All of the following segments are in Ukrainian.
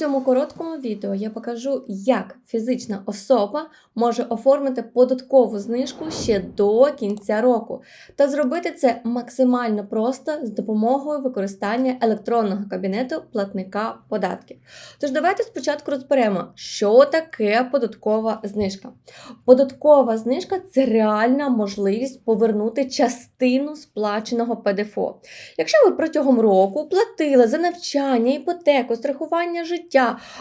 цьому короткому відео я покажу, як фізична особа може оформити податкову знижку ще до кінця року, та зробити це максимально просто з допомогою використання електронного кабінету платника податків. Тож давайте спочатку розберемо, що таке податкова знижка. Податкова знижка це реальна можливість повернути частину сплаченого ПДФО. Якщо ви протягом року платили за навчання, іпотеку, страхування життя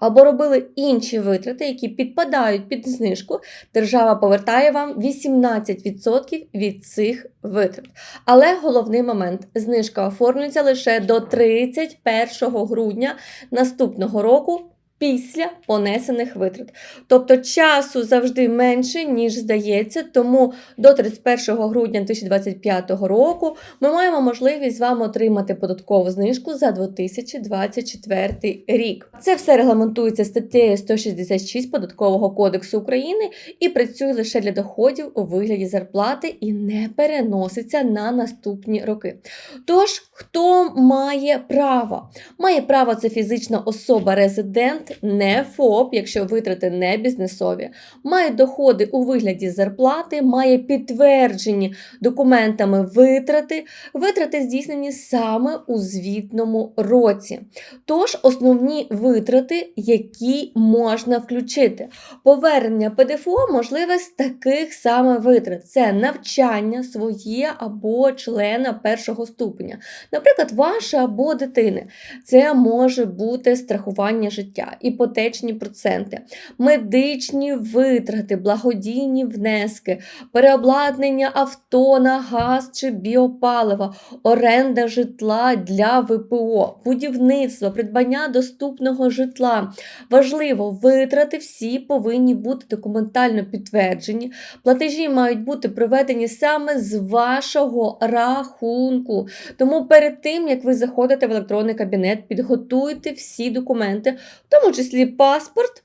або робили інші витрати, які підпадають під знижку, держава повертає вам 18% від цих витрат. Але головний момент: знижка оформлюється лише до 31 грудня наступного року. Після понесених витрат. Тобто часу завжди менше, ніж здається, тому до 31 грудня 2025 року ми маємо можливість з вами отримати податкову знижку за 2024 рік. Це все регламентується статтею 166 Податкового кодексу України і працює лише для доходів у вигляді зарплати і не переноситься на наступні роки. Тож, хто має право? Має право це фізична особа-резидент, не ФОП, якщо витрати не бізнесові, має доходи у вигляді зарплати, має підтверджені документами витрати, витрати здійснені саме у звітному році. Тож основні витрати, які можна включити. Повернення ПДФО можливе з таких саме витрат: це навчання своє або члена першого ступеня, наприклад, ваше або дитини. Це може бути страхування життя, іпотечні проценти, медичні витрати, благодійні внески, переобладнання авто на газ чи біопаливо, оренда житла для ВПО, будівництво, придбання доступного житла. Важливо, витрати всі повинні бути документально підтверджені. Платежі мають бути проведені саме з вашого рахунку. Тому перед тим, як ви заходите в електронний кабінет, підготуйте всі документи, в тому числі паспорт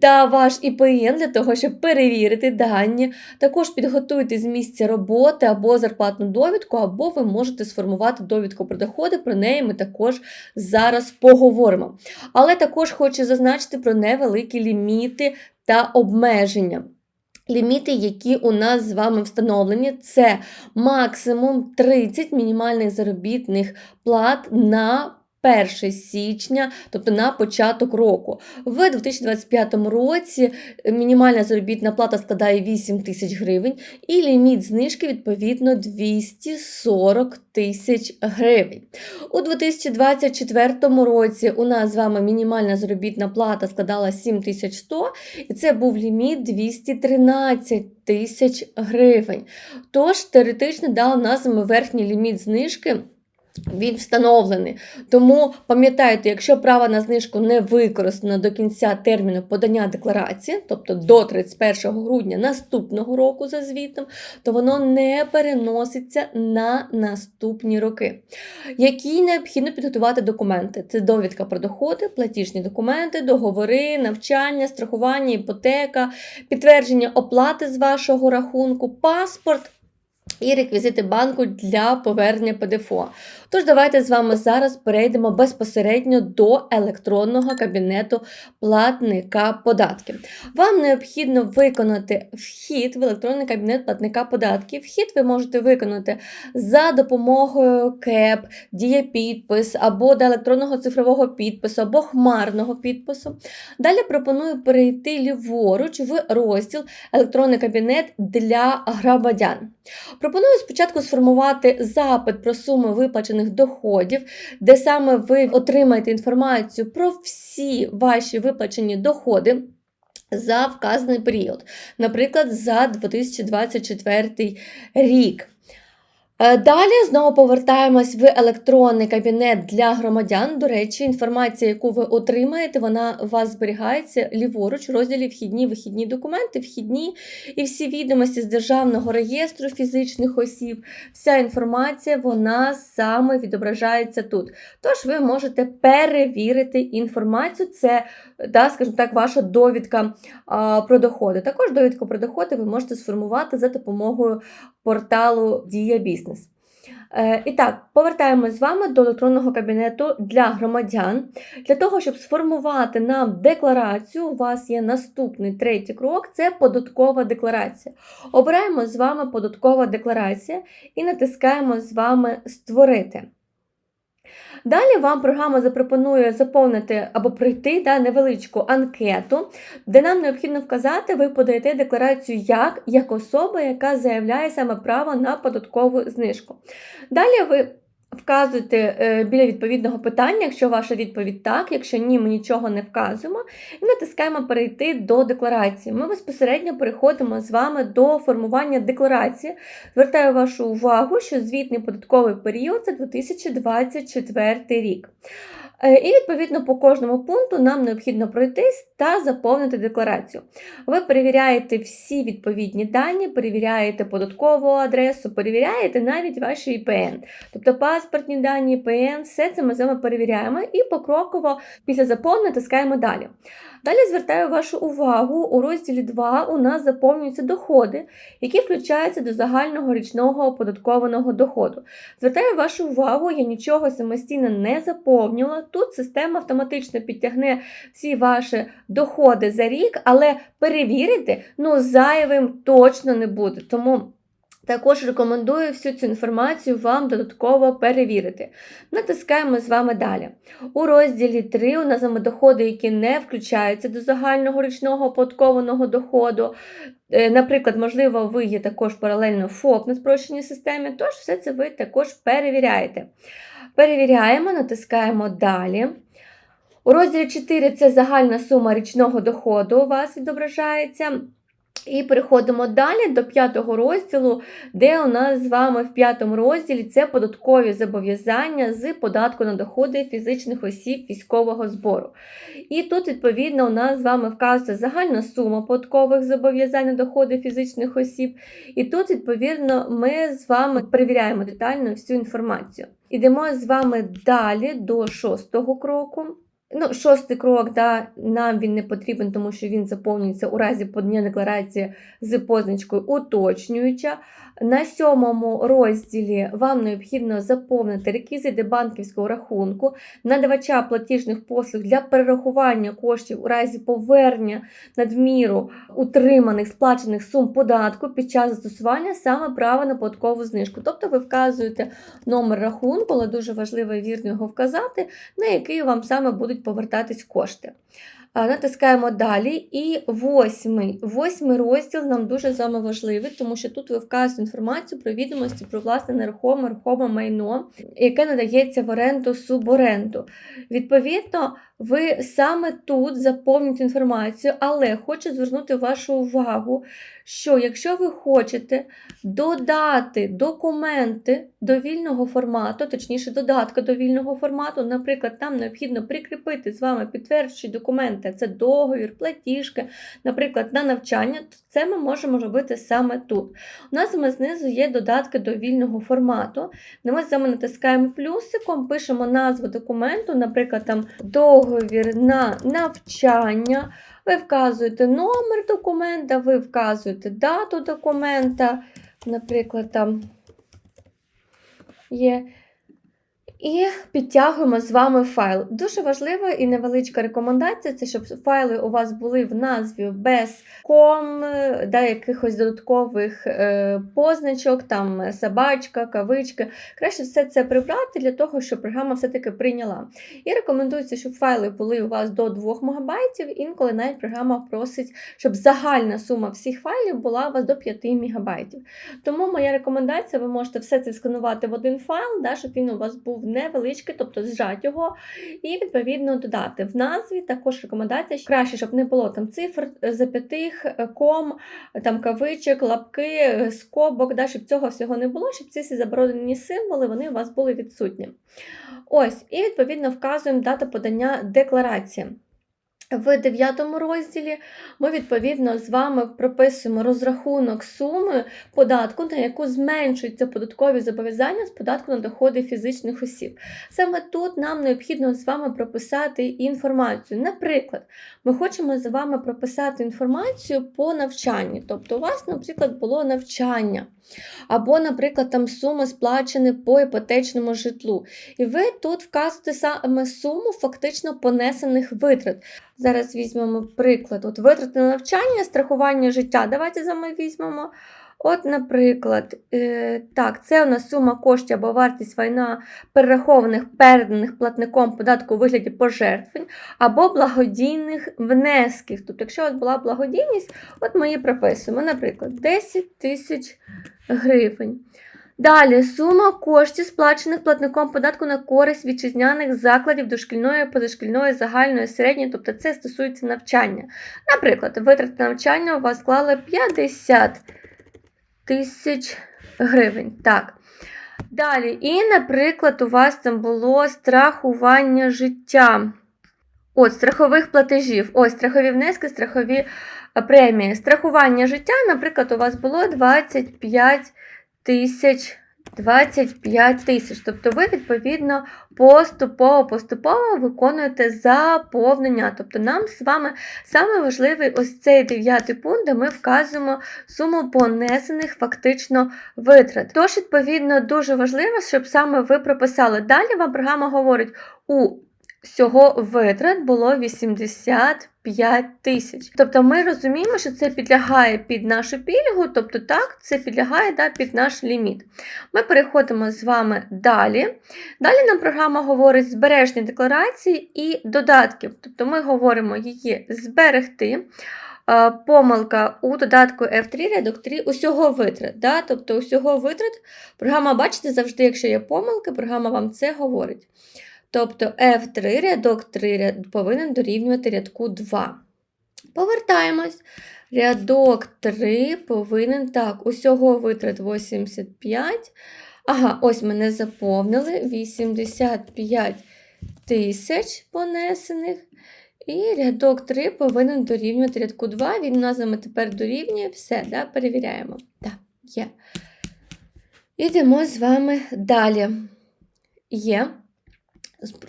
та ваш ІПН для того, щоб перевірити дані. Також підготуйте з місця роботи або зарплатну довідку, або ви можете сформувати довідку про доходи. Про неї ми також зараз поговоримо. Але також хочу зазначити про невеликі ліміти та обмеження. Ліміти, які у нас з вами встановлені, це максимум 30 мінімальних заробітних плат на 1 січня, тобто на початок року. В 2025 році мінімальна заробітна плата складає 8 тисяч гривень, і ліміт знижки відповідно 240 тисяч гривень. У 2024 році у нас з вами мінімальна заробітна плата складала 7100, і це був ліміт 213 тисяч гривень. Тож, теоретично, да, у нас верхній ліміт знижки. Він встановлений. Тому пам'ятайте, якщо право на знижку не використано до кінця терміну подання декларації, тобто до 31 грудня наступного року за звітом, то воно не переноситься на наступні роки. Які необхідно підготувати документи? Це довідка про доходи, платіжні документи, договори, навчання, страхування, іпотека, підтвердження оплати з вашого рахунку, паспорт. І реквізити банку для повернення ПДФО. Тож, давайте з вами зараз перейдемо безпосередньо до електронного кабінету платника податків. Вам необхідно виконати вхід в електронний кабінет платника податків. Вхід ви можете виконати за допомогою КЕП, дієпідпис або до електронного цифрового підпису, або хмарного підпису. Далі пропоную перейти ліворуч в розділ електронний кабінет для громадян. Пропоную спочатку сформувати запит про суми виплачених доходів, де саме ви отримаєте інформацію про всі ваші виплачені доходи. За вказаний період, наприклад, за 2024 рік. Е, Далі знову повертаємось в електронний кабінет для громадян. До речі, інформація, яку ви отримаєте, вона у вас зберігається ліворуч розділі вхідні вихідні документи, вхідні і всі відомості з державного реєстру фізичних осіб. Вся інформація вона саме відображається тут. Тож ви можете перевірити інформацію. Це, да, скажімо так, ваша довідка про доходи. Також довідку про доходи ви можете сформувати за допомогою порталу Дія Бізнес. Е, І так, повертаємось з вами до електронного кабінету для громадян. Для того, щоб сформувати нам декларацію, у вас є наступний третій крок це податкова декларація. Обираємо з вами податкова декларація і натискаємо з вами Створити. Далі вам програма запропонує заповнити або пройти да, невеличку анкету, де нам необхідно вказати, ви подаєте декларацію як, як особа, яка заявляє саме право на податкову знижку. Далі ви вказуєте е, біля відповідного питання, якщо ваша відповідь так, якщо ні, ми нічого не вказуємо, і натискаємо перейти до декларації. Ми безпосередньо переходимо з вами до формування декларації. Звертаю вашу увагу, що звітний податковий період це 2024 рік. Е, І відповідно по кожному пункту нам необхідно пройтись та заповнити декларацію. Ви перевіряєте всі відповідні дані, перевіряєте податкову адресу, перевіряєте навіть ваші ІПН. Тобто паспортні дані, ІПН, все це ми з вами перевіряємо і покроково після заповнення тискаємо далі. Далі звертаю вашу увагу, у розділі 2 у нас заповнюються доходи, які включаються до загального річного оподаткованого доходу. Звертаю вашу увагу, я нічого самостійно не заповнювала. Тут система автоматично підтягне всі ваші доходи за рік, але перевірити ну, зайвим точно не буде. Тому також рекомендую всю цю інформацію вам додатково перевірити. Натискаємо з вами далі. У розділі 3 у нас вами доходи, які не включаються до загального річного оподаткованого доходу. Е, Наприклад, можливо, ви є також паралельно ФОП на спрощеній системі, тож все це ви також перевіряєте. Перевіряємо, натискаємо далі. У розділі 4 це загальна сума річного доходу у вас відображається. І переходимо далі до п'ятого розділу, де у нас з вами в п'ятому розділі це податкові зобов'язання з податку на доходи фізичних осіб військового збору. І тут, відповідно, у нас з вами вказується загальна сума податкових зобов'язань на доходи фізичних осіб. І тут, відповідно, ми з вами перевіряємо детально всю інформацію. Ідемо з вами далі до шостого кроку. Ну, шостий крок, да, нам він не потрібен, тому що він заповнюється у разі подання декларації з позначкою уточнююча. На сьомому розділі вам необхідно заповнити реквізити банківського рахунку, надавача платіжних послуг для перерахування коштів у разі повернення надміру утриманих сплачених сум податку під час застосування саме права на податкову знижку. Тобто ви вказуєте номер рахунку, але дуже важливо вірно його вказати, на який вам саме будуть повертатись кошти. Натискаємо далі. І восьмий. Восьмий розділ нам дуже з вами важливий, тому що тут ви вказуєте інформацію про відомості про власне нерухоме рухоме майно, яке надається в оренду суборенду. Відповідно, ви саме тут заповнюєте інформацію, але хочу звернути вашу увагу, що якщо ви хочете додати документи до вільного формату, точніше, додатка до вільного формату, наприклад, нам необхідно прикріпити з вами підтверджуючі документи, це договір, платіжки, наприклад, на навчання, то це ми можемо робити саме тут. У нас ми знизу є додатки до вільного формату, де ми вами натискаємо плюсиком, пишемо назву документу, наприклад, там договір на навчання. Ви вказуєте номер документа, ви вказуєте дату документа, наприклад, там є. І підтягуємо з вами файл. Дуже важлива і невеличка рекомендація це щоб файли у вас були в назві без ком, да, якихось додаткових е, позначок, там собачка, кавички. Краще все це прибрати для того, щоб програма все-таки прийняла. І рекомендується, щоб файли були у вас до 2 МБ. Інколи навіть програма просить, щоб загальна сума всіх файлів була у вас до 5 МБ. Тому моя рекомендація, ви можете все це сканувати в один файл, да, щоб він у вас був невеличкий, тобто зжать його, і відповідно додати. В назві також рекомендація, що краще, щоб не було там цифр, зап'ятих, ком, там кавичок, лапки, скобок, да, щоб цього всього не було, щоб ці всі заборонені символи вони у вас були відсутні. Ось, і відповідно вказуємо дату подання декларації. В дев'ятому розділі ми відповідно з вами прописуємо розрахунок суми податку, на яку зменшуються податкові зобов'язання з податку на доходи фізичних осіб. Саме тут нам необхідно з вами прописати інформацію. Наприклад, ми хочемо з вами прописати інформацію по навчанні. Тобто, у вас, наприклад, було навчання, або, наприклад, там суми сплачені по іпотечному житлу. І ви тут вказуєте саме суму фактично понесених витрат. Зараз візьмемо приклад. От витрати на навчання, страхування життя. Давайте за ми візьмемо. От, наприклад, е, так, це у нас сума коштів або вартість війна перерахованих переданих платником податку у вигляді пожертвень або благодійних внесків. Тобто, якщо от була благодійність, от ми її прописуємо, наприклад, 10 тисяч гривень. Далі сума коштів, сплачених платником податку на користь вітчизняних закладів дошкільної, позашкільної, загальної, середньої, тобто це стосується навчання. Наприклад, витрати на навчання у вас склали 50 тисяч гривень. Так. Далі, і, наприклад, у вас там було страхування життя. От, страхових платежів. Ось страхові внески, страхові е, премії. Страхування життя, наприклад, у вас було 25 тисяч. 25 тисяч. Тобто ви, відповідно, поступово-поступово виконуєте заповнення. Тобто нам з вами саме важливий ось цей дев'ятий пункт, де ми вказуємо суму понесених фактично витрат. Тож, відповідно, дуже важливо, щоб саме ви прописали. Далі вам програма говорить, у всього витрат було 85 тисяч. Тобто ми розуміємо, що це підлягає під нашу пільгу, тобто так, це підлягає да, під наш ліміт. Ми переходимо з вами далі. Далі нам програма говорить збережні декларації і додатків. Тобто ми говоримо її зберегти. Помилка у додатку F3 рядок 3 усього витрат. Да? Тобто усього витрат програма, бачите, завжди, якщо є помилки, програма вам це говорить. Тобто F3 рядок 3 ряд, повинен дорівнювати рядку 2. Повертаємось. Рядок 3 повинен так, усього витрат 85. Ага, ось мене заповнили 85 тисяч понесених. І рядок 3 повинен дорівнювати рядку 2. Він нас тепер дорівнює. Все, да, перевіряємо. Так, є. Ідемо з вами далі. Є.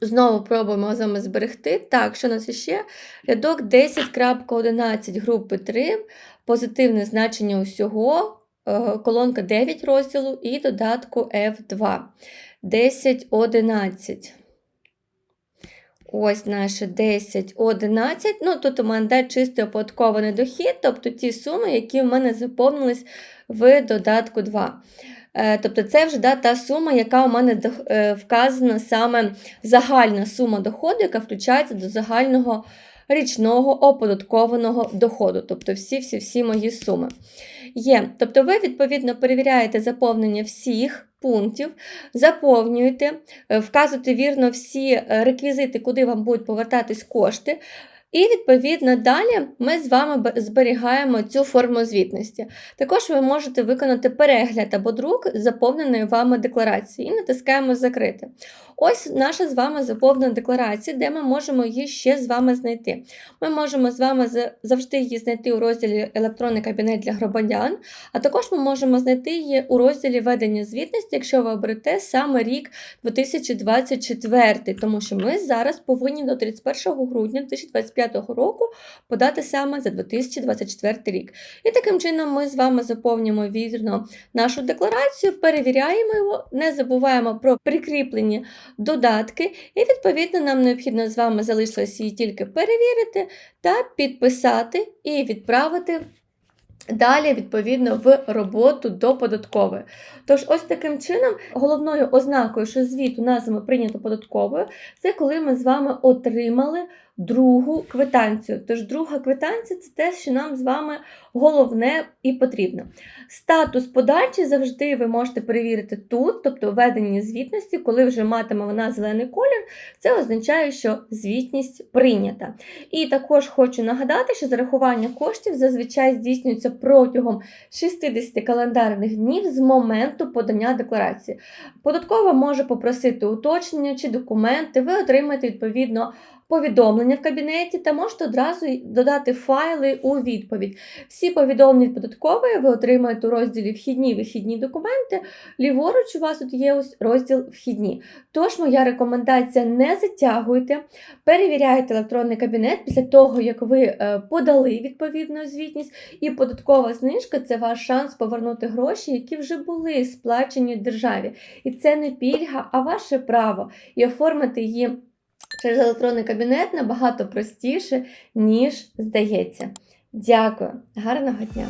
Знову пробуємо з вами зберегти. Так, що у нас ще? Рядок 10.11 групи 3, позитивне значення усього, е, колонка 9 розділу і додатку F2. 10.11. Ось наше 10, 11. Ну, тут у мене де чистий оподаткований дохід, тобто ті суми, які в мене заповнились в додатку 2. Е, тобто це вже да, та сума, яка у мене е, вказана саме загальна сума доходу, яка включається до загального річного оподаткованого доходу. Тобто всі-всі-всі мої суми. Є. Тобто ви, відповідно, перевіряєте заповнення всіх. Пунктів, заповнюєте, е, вказуєте вірно всі реквізити, куди вам будуть повертатись кошти. І, відповідно, далі ми з вами зберігаємо цю форму звітності. Також ви можете виконати перегляд або друк заповненої вами декларації і натискаємо Закрити. Ось наша з вами заповнена декларація, де ми можемо її ще з вами знайти. Ми можемо з вами завжди її знайти у розділі Електронний кабінет для громадян, а також ми можемо знайти її у розділі ведення звітності, якщо ви оберете саме рік 2024, тому що ми зараз повинні до 31 грудня 2025 року подати саме за 2024 рік. І таким чином ми з вами заповнюємо вірно нашу декларацію, перевіряємо його, не забуваємо про прикріплені додатки, і, відповідно, нам необхідно з вами залишилось її тільки перевірити та підписати і відправити. Далі, відповідно, в роботу до податкової. Тож, ось таким чином, головною ознакою, що звіт у нас прийнято податковою, це коли ми з вами отримали другу квитанцію. Тож, друга квитанція це те, що нам з вами головне і потрібно. Статус подачі завжди ви можете перевірити тут, тобто введення звітності, коли вже матиме вона зелений колір, це означає, що звітність прийнята. І також хочу нагадати, що зарахування коштів зазвичай здійснюється протягом 60 календарних днів з моменту подання декларації. Податкова може попросити уточнення чи документи, ви отримаєте відповідно повідомлення в кабінеті та можете одразу додати файли у відповідь. Всі повідомлення від податкової ви отримаєте у розділі Вхідні вихідні документи. Ліворуч у вас тут є ось розділ Вхідні. Тож, моя рекомендація: не затягуйте, перевіряйте електронний кабінет після того, як ви е, подали відповідну звітність, і податкова знижка це ваш шанс повернути гроші, які вже були сплачені державі. І це не пільга, а ваше право. І оформити її через електронний кабінет набагато простіше, ніж здається. Дякую, гарного дня!